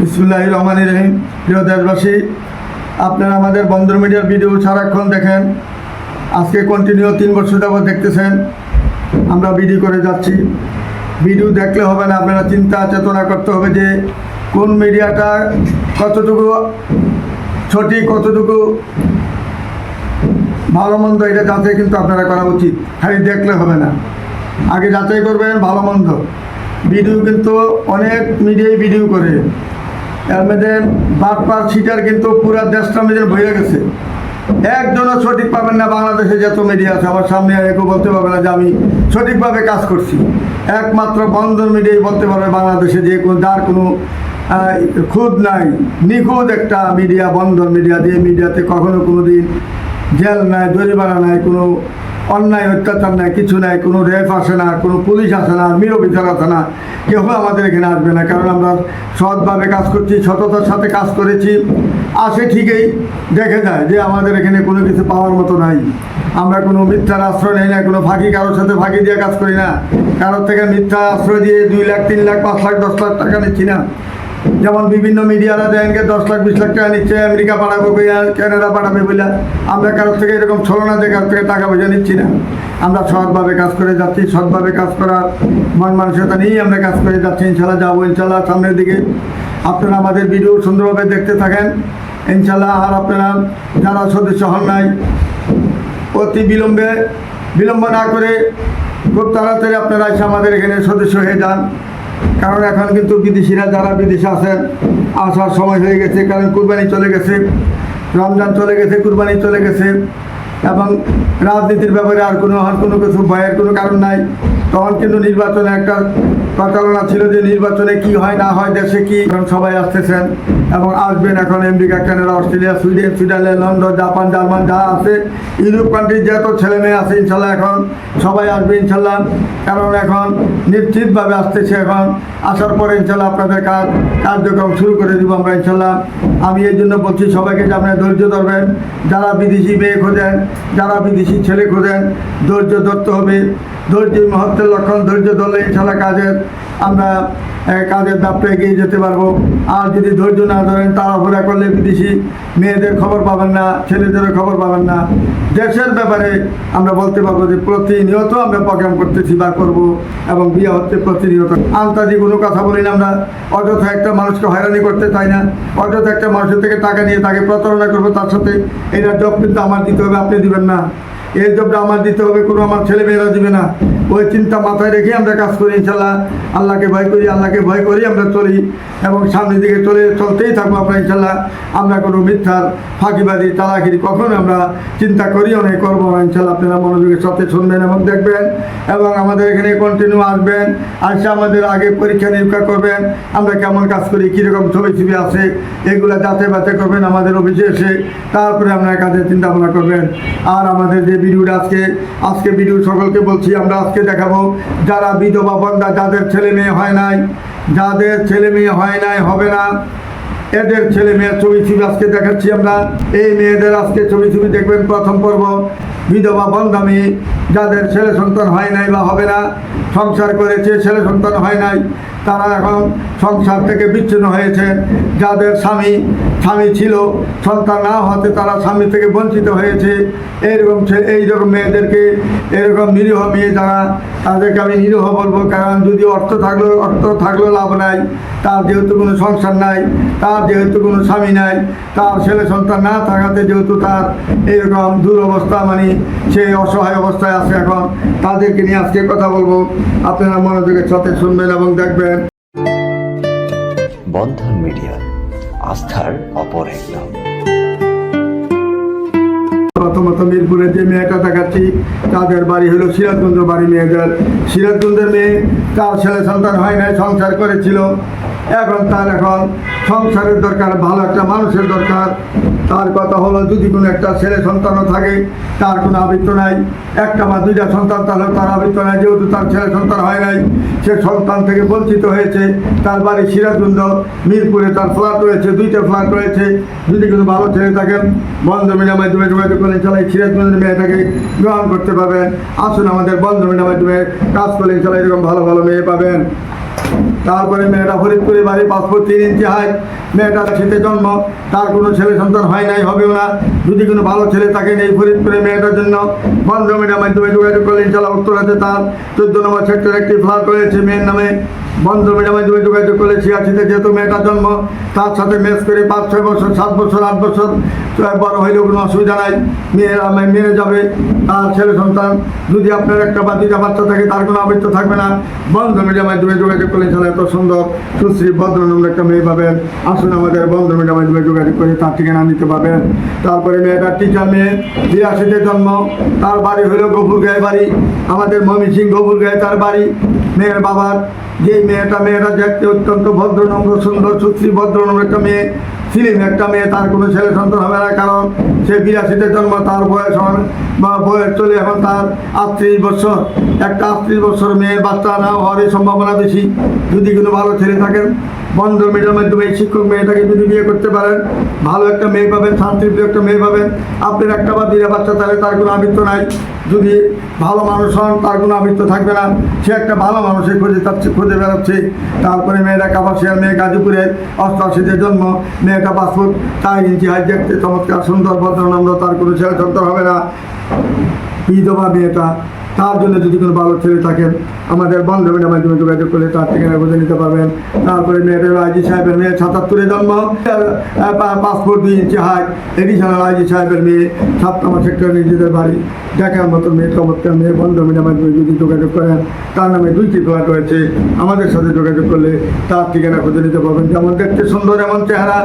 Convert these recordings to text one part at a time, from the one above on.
বিসমুল্লাহ রহমান রহিম। প্রিয় দেশবাসী, আপনারা আমাদের বন্দর মিডিয়ার ভিডিও সারাক্ষণ দেখেন। আজকে কন্টিনিউ তিন বছর যাবত দেখতেছেন। আমরা ভিডিও করে যাচ্ছি। ভিডিও দেখলে হবে না, আপনারা চিন্তা, চেতনা করতে হবে যে কোন মিডিয়াটা কতটুকু সঠিক, কতটুকু ভালো মন্দ এটা যাচাই কিন্তু আপনারা করা উচিত। খালি দেখলে হবে না। আগে যাচাই করবেন, ভালো মন্দ। ভিডিও কিন্তু অনেক মিডিয়ায় ভিডিও করে। এর মধ্যে বাটপার সিটার কিন্তু পুরা দেশটা মেয়েদের ভয়ে গেছে। একজনও সঠিক পাবেন না, বাংলাদেশে যত মিডিয়া আছে, আমার সামনে কেউ বলতে পারবে না যে আমি সঠিকভাবে কাজ করছি। একমাত্র বন্ধন মিডিয়াই বলতে পারবে বাংলাদেশে যে কোনো, যার কোনো খুদ নাই, নিখুঁত একটা মিডিয়া বন্ধন মিডিয়া যে মিডিয়াতে কখনো কোনো দিন জেল নাই, জরিমানা নাই, কোনো অন্যায়, অত্যাচার নাই, কিছু নাই, কোনো রেপ আসে না, কোনো পুলিশ আসে না মিরো বিচার আসে না কেউ আমাদের এখানে আসবে না। কারণ আমরা সৎভাবে কাজ করছি, সততার সাথে কাজ করেছি। আসে ঠিকই, দেখে যায় যে আমাদের এখানে কোনো কিছু পাওয়ার মতো নাই। আমরা কোনো মিথ্যার আশ্রয় নেই না, কোনো ফাঁকি কারোর সাথে ফাঁকি দিয়ে কাজ করি না। কারোর থেকে মিথ্যা আশ্রয় দিয়ে দুই লাখ, তিন লাখ, পাঁচ লাখ, দশ লাখ টাকা নিচ্ছি না। যেমন বিভিন্ন মিডিয়ারা দেখেন দশ লাখ, বিশ লাখ টাকা নিচ্ছে, আমেরিকা পাঠাবো কানাডা পাঠাবে বলে আমরা কারোর থেকে এরকম ছলনা দিয়ে কারোর থেকে টাকা পয়সা নিচ্ছি না। আমরা সৎভাবে কাজ করে যাচ্ছি, সৎভাবে কাজ করার মন মানসিকতা নিয়েই আমরা কাজ করে যাচ্ছি। ইনশাল্লাহ যাব, ইনশাল্লাহ সামনের দিকে। আপনারা আমাদের ভিডিও সুন্দরভাবে দেখতে থাকেন। ইনশাল্লাহ আর আপনারা যারা সদস্য হন নাই, অতি বিলম্বে, বিলম্ব না করে খুব তাড়াতাড়ি আপনারা এসে আমাদের এখানে সদস্য হয়ে যান। কারণ এখন কিন্তু বিদেশিরা যারা বিদেশে আছেন, আসার সময় হয়ে গেছে, কারণ কুরবানি চলে গেছে, রমজান চলে গেছে, কুরবানি চলে গেছে, এবং রাজনীতির ব্যাপারে আর কোনো আর কোনো কিছু ভয়ের কোনো কারণ নাই। তখন কিন্তু নির্বাচনে একটা প্রচারণা ছিল যে নির্বাচনে কি হয়, না হয়, দেশে কি? এখন সবাই আসতেছেন এবং আসবেন এখন America Canada, Australia, Sweden, Switzerland, London, Japan, German, যা আছে। ইউরোপ কান্ট্রির যত ছেলে মেয়ে আছে, ইনশাল্লাহ এখন সবাই আসবে, ইনশাল্লাহ। কারণ এখন নিশ্চিতভাবে আসতেছে এখন। আসার পরে ইনশাল্লাহ আপনাদের কাজ, কার্যক্রম শুরু করে দিব আমরা, ইনশাল্লাহ। আমি এই জন্য বলছি সবাইকে যে আপনারা ধৈর্য ধরবেন। যারা বিদেশি মেয়ে খোঁজেন, যারা বিদেশি ছেলে খোঁজেন, ধৈর্য ধরতে হবে। ধৈর্যই মহত্বের লক্ষণ, ধৈর্য ধরলে ইনশাল্লাহ কাজের আমরা কাজের দাপটা এগিয়ে যেতে পারব। আর যদি ধৈর্য না ধরেন, তাড়াহুড়া করলে বিদেশি মেয়েদের খবর পাবেন না, ছেলেদেরও খবর পাবেন না। দেশের ব্যাপারে আমরা বলতে পারব যে প্রতিনিয়ত আমরা প্রোগ্রাম করতেছি বা করব এবং বিয়ে হচ্ছে প্রতিনিয়ত। আন্তাজি কোনো কথা বলি না আমরা। অযথা একটা মানুষকে হয়রানি করতে চাই না। অযথা একটা মানুষের থেকে টাকা নিয়ে তাকে প্রতারণা করব তার সাথে। এটা জব কিন্তু আমার দিতে হবে, আপনি দিবেন না। এই জবটা আমার দিতে হবে কোনো আমার ছেলে মেয়েরা দিবে না। ওই চিন্তা মাথায় রেখে আমরা কাজ করি, ইনশাল্লাহ। আল্লাহকে ভয় করি, আল্লাহকে ভয় করি আমরা চলি এবং সামনের দিকে চলে চলতেই থাকব আমরা, ইনশাল্লাহ। আমরা কোনো মিথ্যার, ফাঁকিবাজি চালাকিরি কখনো আমরা চিন্তা করি অনেক করব না, ইনশাল্লাহ। আপনারা মনোযোগের সাথে শুনবেন এবং দেখবেন এবং আমাদের এখানে কন্টিনিউ আসবেন, আসে আমাদের আগে পরীক্ষা নিরীক্ষা করবেন, আমরা কেমন কাজ করি, কীরকম ছবি ছবি আছে, এগুলো যাতে বাতে করবেন আমাদের অফিসে এসে, তারপরে আপনারা কাজের চিন্তা ভাবনা করবেন। আর আমাদের যে ভিডিওটা আজকে আজকে ভিডিও সকলকে বলছি, আমরা আজকে দেখাবো, যারা বিধবা বন্ধা, যাদের ছেলে মেয়ে হয় নাই, যাদের ছেলে মেয়ে হয় নাই, হবে না। এদের ছেলে মেয়ের ছবি ছবি আজকে দেখাচ্ছি আমরা। এই মেয়েদের আজকে ছবি ছবি দেখবেন প্রথম পর্ব। বিধবা বন্ধা মেয়ে, যাদের ছেলে সন্তান হয় নাই বা হবে না সংসার করেছে, ছেলে সন্তান হয় নাই, তারা এখন সংসার থেকে বিচ্ছিন্ন হয়েছে। যাদের স্বামী স্বামী ছিল, সন্তান না হতে তারা স্বামী থেকে বঞ্চিত হয়েছে। এইরকম এইরকম মেয়েদেরকে, এরকম নিরীহ মেয়ে যারা, তাদেরকে আমি নিরীহ বলব, কারণ যদি অর্থ থাকল, অর্থ থাকলেও লাভ নাই। তার যেহেতু কোনো সংসার নাই, তার যেহেতু কোনো স্বামী নাই, তার ছেলে সন্তান না থাকাতে যেহেতু তার এরকম দুরবস্থা মানে সে অসহায় অবস্থায় আছে এখন, তাদেরকে নিয়ে আজকে কথা বলব। আপনারা মনোযোগের সাথে শুনবেন এবং দেখবেন। বন্ধন মিডিয়া আস্থার অপর এক নাম মিরপুরে যে মেয়েটা দেখাচ্ছি তাদের বাড়ি হলো সিরাজগঞ্জ বাড়ি মেয়েদের। সিরাজগঞ্জের মেয়ে, তার ছেলে সন্তান হয় নাই, সংসার করেছিল। এখন তার এখন সংসারের দরকার, ভালো একটা মানুষের দরকার। তার কথা হলো, যদি কোনো একটা ছেলে সন্তানও থাকে, তার কোনো আবৃত্ত নাই। একটা বা দুইটা সন্তান, তাহলে তার আবৃত্ত নাই। যেহেতু তার ছেলে সন্তান হয় নাই, সে সন্তান থেকে বঞ্চিত হয়েছে। তার বাড়ি সিরাজগঞ্জ, মিরপুরে তার ফ্ল্যাট রয়েছে, দুইটা ফ্ল্যাট রয়েছে। যদি কোনো ভালো ছেলে থাকেন বন্ধ মিডিয়ার মাধ্যমে যোগাযোগ করে চালাই সিরাজগঞ্জের মেয়েটাকে গ্রহণ করতে পারবেন। আসুন আমাদের বন্ধ মিডিয়ার মাধ্যমে কাজ করলে চালাই এরকম ভালো ভালো মেয়ে পাবেন। তারপরে মেয়েটা ফরিদপুরে বাড়ি পাসপোর্ট তিন ইঞ্চি হাইট মেয়েটা শীতে জন্ম। তার কোনো ছেলে সন্তান হয় নাই, হবেও না। যদি কোনো ভালো ছেলে থাকেন এই ফরিদপুরে মেয়েটার জন্য, বন্ধ মিডিয়ার মাধ্যমে যোগাযোগ করলে ইনশাল্লাহ উত্তরাতে তার। চোদ্দ নম্বর সেক্টর একটি ফ্ল্যাট রয়েছে মেয়ের নামে। বন্ধ মিডিয়ার মাধ্যমে যোগাযোগ করলে ছিয়াশিতে যেহেতু মেয়েটার জন্ম, তার সাথে মেস করে পাঁচ, ছয় বছর, সাত বছর, আট বছর বড় হইলেও কোনো অসুবিধা নাই। মেয়ে, আমি মেনে যাবে তার ছেলে সন্তান, যদি আপনার একটা বা দুইটা বাচ্চা থাকে, তার কোনো আবৃত্ত থাকবে না। বন্ধ মিডিয়ার মাধ্যমে যোগাযোগ করলে ইনশাল্লাহ এত সুন্দর, সুশ্রী, ভদ্রনম্র একটা মেয়ে পাবেন। আসুন আমাদের বন্ধ মিডিয়ার মাধ্যমে যোগাযোগ করে তার ঠিকানা নিতে পারবেন। তারপরে মেয়েটার টিচার মেয়ে, বিরাশিতে জন্ম, তার বাড়ি হলো গফুরগাঁয় বাড়ি। আমাদের মমি সিং গায়ে তার বাড়ি। মেয়ের বাবার, যেই মেয়েটা মেয়েটা দেখতে অত্যন্ত ভদ্রনম্র সুন্দর সুশ্রী ভদ্রনম্র একটা মেয়ে সিলিম একটা মেয়ে, তার কোনো ছেলে সন্তান হবে না, কারণ সে বিরাশিতে জন্ম, তার বয়স বা বয়স চলে এখন তার আটত্রিশ বছর। একটা আটত্রিশ বছর মেয়ে বাচ্চা না হওয়ার সম্ভাবনা বেশি। যদি কোনো ভালো ছেলে থাকেন বন্ধ মিডিয়ার মাধ্যমে শিক্ষক মেয়েটাকে যদি বিয়ে করতে পারেন, ভালো একটা মেয়ে পাবেন, শান্তিপ্রিয় একটা মেয়ে পাবেন আপনার একটা বা দুইটা বাচ্চা, তাহলে তার কোনো আবৃত্ত নাই। যদি ভালো মানুষ হন, তার কোনো আবৃত্ত থাকবে না। সে একটা ভালো মানুষের খোঁজে যাচ্ছে, খুঁজে বেড়াচ্ছে। তারপরে মেয়েটা কাপাসিয়ার মেয়ে গাজীপুরের অষ্টআশিতে জন্ম। মেয়েটা পাসপোর্ট চার ইঞ্চি হাইট দেখতে চমৎকার, সুন্দর ভদ্রনম্র তার কোনো ছেলে হবে না। বিধবা মেয়েটা তার জন্য যদি কোনো ভালো ছেলে থাকেন আমাদের বন্ধবের মাধ্যমে যোগাযোগ করলে তার ঠিকানা বুঝে নিতে পারবেন। তারপরে মেয়েটার আইজি সাহেবের মেয়ে সাতাত্তরে জন্ম পাসপোর্ট দুই ইঞ্চি হাইট এডিশনাল আইজি সাহেবের মেয়ে সাত নম্বর সেক্টর নিজেদের বাড়ি। দেখার মতো মেয়ে, চমৎকার মেয়ে, বন্ধবের মাধ্যমে যদি যোগাযোগ করেন, তার নামে দুইটি ফ্ল্যাট রয়েছে, আমাদের সাথে যোগাযোগ করলে তার ঠিকানা খুঁজে নিতে পারবেন। যেমন দেখতে সুন্দর, এমন চেহারা,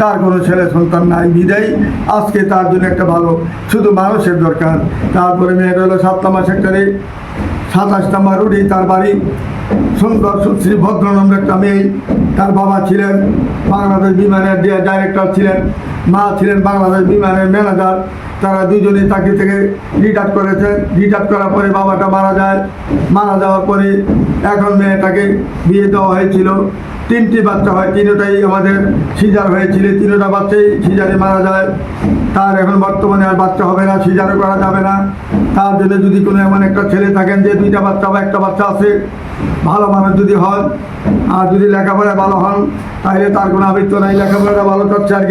তার কোনো ছেলে সন্তান নাই, বিদায়। আজকে তার জন্য একটা ভালো, শুধু মানুষের দরকার। তারপরে মেয়েটা হলো সাত নম্বর সেক্টরে সাতাশ নম্বর রুডি, তার বাড়ি সুন্দর সুশ্রী ভদ্রনম্র একটা মেয়ে। তার বাবা ছিলেন বাংলাদেশ বিমানের ডাইরেক্টর ছিলেন, মা ছিলেন বাংলাদেশ বিমানের ম্যানেজার তারা দুজনেই চাকরি থেকে রিটায়ার করেছেন। রিটায়ার করার পরে বাবাটা মারা যায়। মারা যাওয়ার পরে এখন মেয়েটাকে বিয়ে দেওয়া হয়েছিল। তিনটি বাচ্চা হয়, তিনটাই আমাদের সিজার হয়েছিল, তিনটা বাচ্চাই সিজারে মারা যায়। তার এখন বর্তমানে আর বাচ্চা হবে না, সিজারও করা যাবে না। তার জন্য যদি কোনো এমন একটা ছেলে থাকেন যে দুইটা বাচ্চা বা একটা বাচ্চা আছে, ভালো মানুষ যদি হন, আর যদি লেখাপড়া ভালো হন, তাহলে তার কোনো আবৃত্ত নাই, লেখাপড়াটা ভালো করছে আর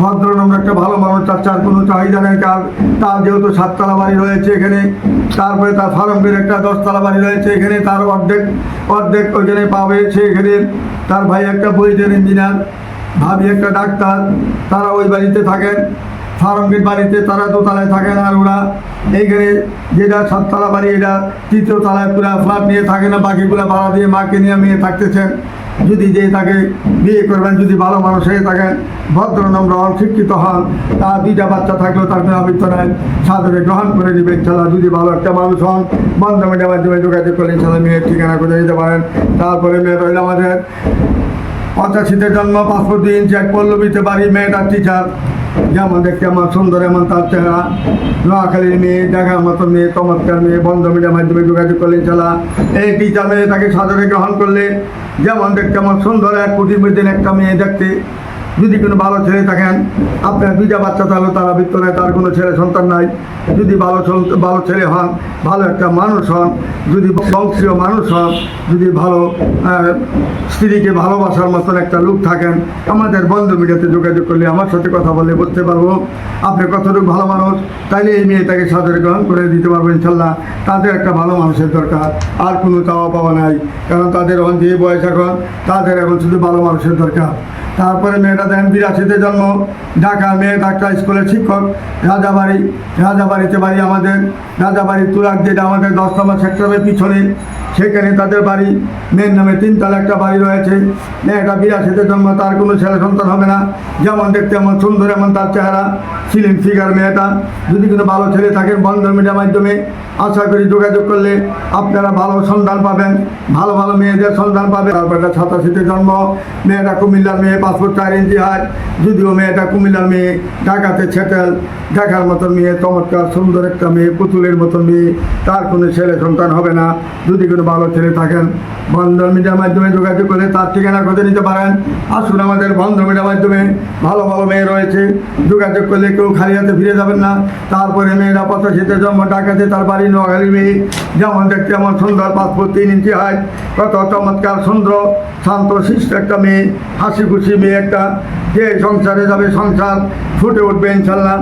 ভদ্রনম্র একটা ভালো মানুষ চাচ্ছে চার কোনো চাহিদা নেই কার তার যেহেতু সাততলা বাড়ি রয়েছে এখানে, তারপরে তার ফার্মের একটা দশতলা বাড়ি রয়েছে এখানে, তার অর্ধেক অর্ধেক ওইখানে পাবে সে এখানে। তার ভাই একটা বইটের ইঞ্জিনিয়ার ভাবি একটা ডাক্তার, তারা ওই বাড়িতে থাকেন ফার্মের বাড়িতে তারা দোতলায় থাকেন আর ওরা এইখানে যেটা সাততলা বাড়ি, এটা তৃতীয় তলায় পুরো ফ্ল্যাট নিয়ে থাকে না, বাকিগুলো ভাড়া দিয়ে মাকে নিয়ে মেয়ে থাকতেছেন। যদি যে তাকে বিয়ে করবেন, যদি ভালো মানুষ হয়ে থাকেন ভদ্র, নম্র শিক্ষিত হন, তার দুইটা বাচ্চা থাকলেও তার আবৃত্ত নেন সাদরে গ্রহণ করে নেবেন ছাড়া যদি ভালো একটা মানুষ হন, বন্ধ মিডিয়ার মাধ্যমে যোগাযোগ করলেন ছাড়া মেয়ের ঠিকানা করে দিতে পারেন। তারপরে মেয়ে রইল আমাদের পঁচাশিতে জন্ম পাঁচশো দিন এক পল্লবীতে বাড়ি, মেয়েটা টিচার। যেমন দেখতে আমার সুন্দর, এমন তার চেহারা। নোয়াখালীর মেয়ে, দেখার মতো মেয়ে, চমৎকার মেয়ে, বন্ধ মিডিয়া মাধ্যমে যোগাযোগ করলে চালা। এই টিচার মেয়ে তাকে সাদরে গ্রহণ করলে, যেমন দেখতে আমার সুন্দর, এক কোটি মধ্যে একটা মেয়ে দেখতে। যদি কোনো ভালো ছেলে থাকেন, আপনার দুইটা বাচ্চা তাহলে তারা ভিতরে তার কোনো ছেলে সন্তান নাই। যদি ভালো ভালো ছেলে হন, ভালো একটা মানুষ হন, যদি বংশীয় মানুষ হন, যদি ভালো স্ত্রীকে ভালোবাসার মতন একটা লোক থাকেন, আমাদের বন্ধ মিডিয়াতে যোগাযোগ করলে আমার সাথে কথা বলে বুঝতে পারব। আপনি কতটুকু ভালো মানুষ, তাইলে এই মেয়েটাকে সাদরে গ্রহণ করে দিতে পারব ইনশাল্লাহ। তাদের একটা ভালো মানুষের দরকার, আর কোনো চাওয়া পাওয়া নাই। কারণ তাদের এখন যে বয়স এখন, তাদের এখন শুধু ভালো মানুষের দরকার। তারপরে মেয়েটা দেন বিরাশিতে জন্ম, ঢাকা মেয়ে ডাক্তার স্কুলের শিক্ষক, রাজাবাড়ি, রাজাবাড়িতে বাড়ি আমাদের রাজাবাড়ি তুরাক যেটা আমাদের দশ নম্বর সেক্টরের পিছনে সেখানে তাদের বাড়ি, মেয়ের নামে তিনতলা একটা বাড়ি রয়েছে। মেয়েটা বিরাশিতে জন্ম তার কোনো ছেলে সন্তান হবে না। যেমন দেখতে এমন সুন্দর, এমন তার চেহারা। সিলিং ফিগার মেয়েটা। যদি কোনো ভালো ছেলে থাকেন বন্ধন মিডিয়ার মাধ্যমে, আশা করি যোগাযোগ করলে আপনারা ভালো সন্ধান পাবেন। ভালো ভালো মেয়েদের সন্ধান পাবেন। তারপর একটা সাতাশিতে জন্ম। মেয়েটা কুমিল্লার মেয়ে পাসপোর্ট চার ইঞ্চি হাত। যদিও মেয়েটা কুমিল্লার মেয়ে, ঢাকাতে ছেটেল। দেখার মতন মেয়ে, চমৎকার সুন্দর একটা মেয়ে, পুতুলের মতন মেয়ে। তার কোনো ছেলে সন্তান হবে না। যদি কোনো ভালো ছেলে থাকেন বন্ধন মিডিয়ার মাধ্যমে যোগাযোগ করে তার ঠিকানা খুঁজে নিতে পারেন। আসুন আমাদের বন্ধন মিডিয়ার মাধ্যমে ভালো ভালো মেয়ে রয়েছে, যোগাযোগ করলে কেউ খালি হাতে ফিরে যাবেন না। তারপরে মেয়েরা পঁচাশিতে জন্ম, ডাকাতে, তার বাড়ি নোয়াখালী মেয়ে। যেমন দেখতে এমন সুন্দর পাসপোর্ট তিন ইঞ্চি হয় কত চমৎকার, সুন্দর, শান্ত, শিষ্ট একটা মেয়ে হাসি খুশি মেয়ে একটা। যে সংসারে যাবে সংসার, ফুটে উঠবে ইনশাল্লাহ।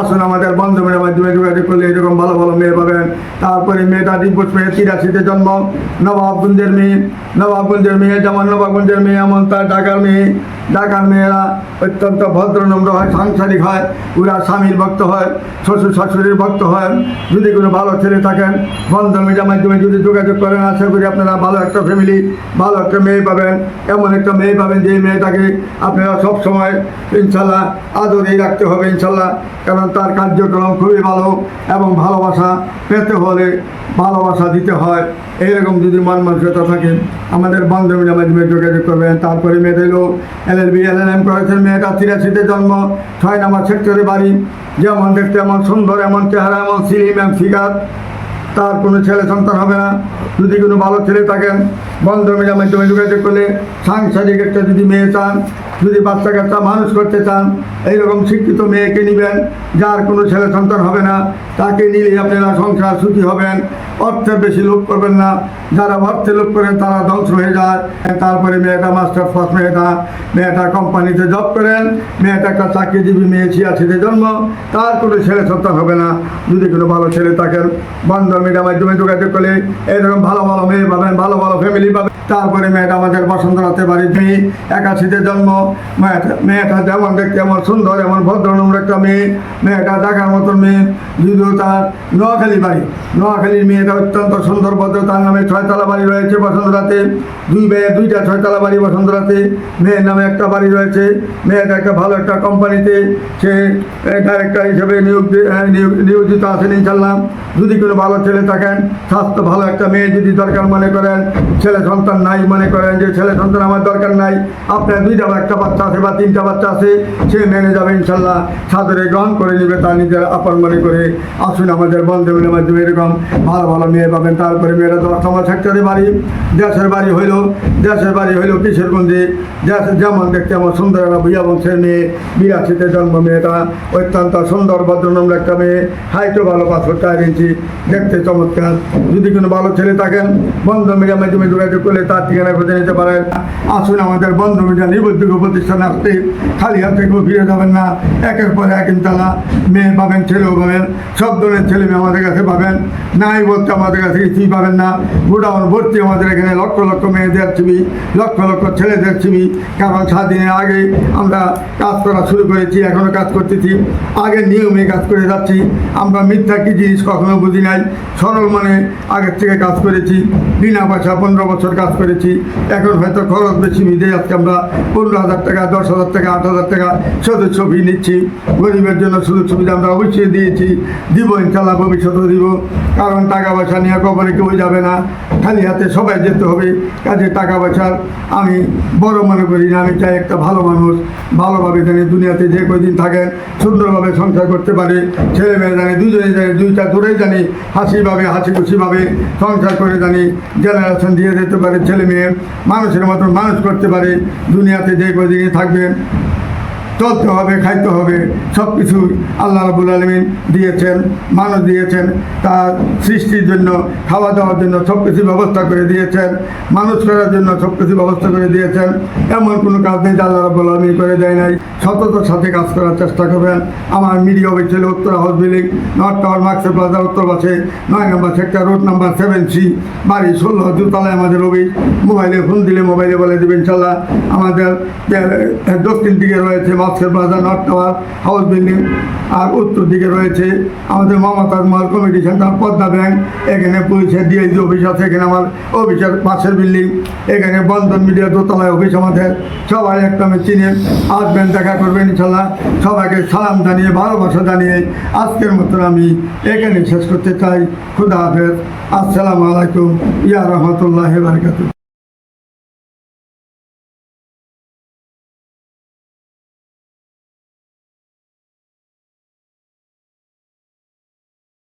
আসুন আমাদের বন্ধুমের মাধ্যমে যোগাযোগ করলে এরকম ভালো ভালো মেয়ে পাবেন। তারপরে মেয়েটা দিবস মেয়ে তিরাশিতে জন্ম। নবাবগঞ্জের মেয়ে নবাবগঞ্জের মেয়ে, যেমন নবাবগঞ্জের মেয়ে, এমন তার ঢাকার মেয়ে। ঢাকার মেয়েরা অত্যন্ত ভদ্রনম্র হয়, সাংসারিক হয়, ওরা স্বামীর ভক্ত হয়, শ্বশুর, শাশুড়ির ভক্ত হয়। যদি কোনো ভালো ছেলে থাকেন বন্ধন মিডিয়ার মাধ্যমে যদি যোগাযোগ করেন, আশা করি আপনারা ভালো একটা ফ্যামিলি ভালো একটা মেয়ে পাবেন। এমন একটা মেয়ে পাবেন যে মেয়েটাকে আপনারা সব সময় ইনশাল্লাহ, আদরেই রাখতে হবে, ইনশাল্লাহ। কারণ তার কার্যক্রম খুবই ভালো এবং ভালোবাসা পেতে হলে ভালোবাসা দিতে হয়। এইরকম যদি মন মানসিকতা থাকে, আমাদের বান্ধবীর মাধ্যমে যোগাযোগ করবেন। তারপরে মেয়েটা এলো এল L B L L M করেছেন। মেয়েটা তিরাশিতে জন্ম, ছয় নম্বর সেক্টরে বাড়ি। যেমন দেখতে এমন সুন্দর, এমন চেহারা, এমন সিলিম এম ফিগার তার কোনো ছেলে সন্তান হবে না। যদি কোনো ভালো ছেলে থাকেন, বন্ধ মিডিয়ার মাধ্যমে যোগাযোগ করলে সাংসারিক একটা যদি মেয়ে চান যদি বাচ্চা কাচ্চা মানুষ করতে চান, এইরকম শিক্ষিত মেয়েকে নেবেন, যার কোনো ছেলে সন্তান হবে না, তাকে নিলে আপনারা সংসার সুখী হবেন অর্থের বেশি লোভ করবেন না। যারা অর্থে লোভ করেন, তারা ধ্বংস হয়ে যায়। তারপরে মেয়েটা মাস্টার ফার্স্ট মেয়েটা মেয়েটা কোম্পানিতে জব করেন, মেয়েটা একটা চাকরিজীবী মেয়ে ছিয়াশিতে জন্ম, তার কোনো ছেলে সন্তান হবে না। যদি কোনো ভালো ছেলে থাকেন বন্ধন মিডিয়ার মাধ্যমে যোগাযোগ করলে এরকম ভালো ভালো মেয়ে পাবেন, ভালো ভালো ফ্যামিলি পাবেন। তারপরে মেয়েটা আমাদের বসন্তরাতে বাড়ির মেয়ে, একাশিতে জন্ম মেয়েটা যেমন দেখতে এমন সুন্দর, এমন ভদ্রনম্র একটা মেয়ে। মেয়েটা দেখার মতন মেয়ে, যদিও তার নোয়াখালী বাড়ি। নোয়াখালীর মেয়েটা অত্যন্ত সুন্দর, ভদ্র, তার নামে ছয়তলা বাড়ি রয়েছে বসন্তরাতে। দুই মেয়ে, দুইটা ছয়তলা বাড়ি বসন্তরাতে। মেয়ের নামে একটা বাড়ি রয়েছে। মেয়েটা একটা ভালো একটা কোম্পানিতে সে ডাইরেক্টর হিসেবে নিয়োগ নিয়োজিত আছেন ইনশাল্লাহ যদি কোনো ভালো ছেলে থাকেন, স্বাস্থ্য ভালো একটা মেয়ে যদি দরকার মনে করেন, ছেলে সন্তান নাই মনে করেন যে, ছেলে সন্তান আমার দরকার নাই, আপনার দুইটা বা একটা বাচ্চা আছে বা তিনটা বাচ্চা আছে, সে মেনে যাবে ইনশাল্লাহ। সাদরে গ্রহণ করে নেবে তার নিজের আপন মনে করে আসুন আমাদের বন্ধুগুলোর মাধ্যমে এরকম ভালো ভালো মেয়ে পাবেন। তারপরে মেয়েরা দশ নম্বর সেক্টরে বাড়ি, দেশের বাড়ি হইল, দেশের বাড়ি হইল কিশোরগঞ্জে। দেশ যেমন দেখতে আমার সুন্দর একটা ভুইয়া বংশের মেয়ে, বিরাশিতে জন্ম মেয়েটা, অত্যন্ত সুন্দর ভদ্রনম্র একটা মেয়ে, হাইটও ভালো পাঁচশো চার ইঞ্চি, দেখতে চমৎকার। যদি কোনো ভালো ছেলে থাকেন, বন্ধু মিডিয়ার মাধ্যমে যোগাযোগ করলে তার ঠিকানা খুঁজে নিতে পারেন। আসুন আমাদের বন্ধু মিডিয়া নিবদ্ধ প্রতিষ্ঠানে আসতে খালি হাতে কেউ ফিরে যাবেন না। একের পর এক ইনশাল্লাহ মেয়ে পাবেন, ছেলেও পাবেন, সব ধরনের ছেলে মেয়ে আমাদের কাছে পাবেন। নাই বলতে আমাদের কাছে কিছুই পাবেন না। গোডাউন ভর্তি আমাদের এখানে লক্ষ লক্ষ মেয়েদের ছবি, লক্ষ লক্ষ ছেলেদের ছবি। কারণ সাত দিনের আগে আমরা কাজ করা শুরু করেছি এখনও কাজ করতেছি। আগে নিয়মে কাজ করে যাচ্ছি। আমরা মিথ্যা কী জিনিস কখনো বুঝি নাই। সরল মনে আগের থেকে কাজ করেছি। বিনা পয়সা পনেরো বছর কাজ করেছি। এখন হয়তো খরচ বেশি মিটে আজকে আমরা পনেরো হাজার টাকা, দশ হাজার টাকা, আট হাজার টাকা সদস্য ফি নিচ্ছি। গরিবের জন্য সুযোগ সুবিধা আমরা অবশ্যই দিয়েছি। দিব ইনশাল্লাহ, ভবিষ্যতেও দিব। কারণ টাকা পয়সা নিয়ে কবরে কেউ যাবে না। খালি হাতে সবাই যেতে হবে। কাজে টাকা পয়সার আমি বড় মনে করি না। আমি চাই একটা ভালো মানুষ, ভালোভাবে জানি দুনিয়াতে যে কদিন থাকেন, সুন্দরভাবে সংসার করতে পারে। ছেলে মেয়ে জানি দুজনে জানি দুইটা দূরেই জানি, হাসিভাবে হাসি খুশিভাবে সংসার করে জানি জেনারেশন দিয়ে যেতে পারে ছেলে মেয়ে। মানুষের মতন মানুষ করতে পারে। দুনিয়াতে যে কদিনই থাকবেন। চলতে হবে, খাইতে হবে সব কিছু আল্লাহ রাবুল আলমিন দিয়েছেন, মানুষ দিয়েছেন, তার সৃষ্টির জন্য খাওয়া দাওয়ার জন্য সব কিছু ব্যবস্থা করে দিয়েছেন, মানুষ করার জন্য সব কিছু ব্যবস্থা করে দিয়েছেন। এমন কোনো কাজ নেই আল্লাহ রাবুল আলমিন করে দেয় নাই। সততার সাথে কাজ করার চেষ্টা করবেন। আমার মিডিয়া অফিস ছিল উত্তর হাউস বিল্ডিং নর্থ টাওয়ার মার্কসের প্লাজা উত্তর পাশে নয় নম্বর sector road number seven C বাড়ি ষোলো, দুতলায় আমাদের অফিস। মোবাইলে ফোন দিলে মোবাইলে বলে দেবেন ইনশাল্লাহ আমাদের দক্ষিণ দিকে রয়েছে মাস্কের plaza north tower, house building, আর উত্তর দিকে রয়েছে আমাদের Mumtaz Mahal committee centre, Padma bank, এখানে পুলিশের ডিআইজি অফিস আছে, এখানে আমার অফিসের পাশের বিল্ডিং, এখানে বন্ধন মিডিয়া দোতলায় অফিস আমাদের, সবাই একটা আমি চিনে আসবেন দেখা করবেন ইনশাল্লাহ, সবাইকে সালাম জানিয়ে, ভালোবাসা জানিয়ে আজকের মতন আমি এখানে শেষ করতে চাই, খুদা হাফেজ, আসসালামু আলাইকুম, ইয়া রহমতুল্লাহ বারকাতুহ।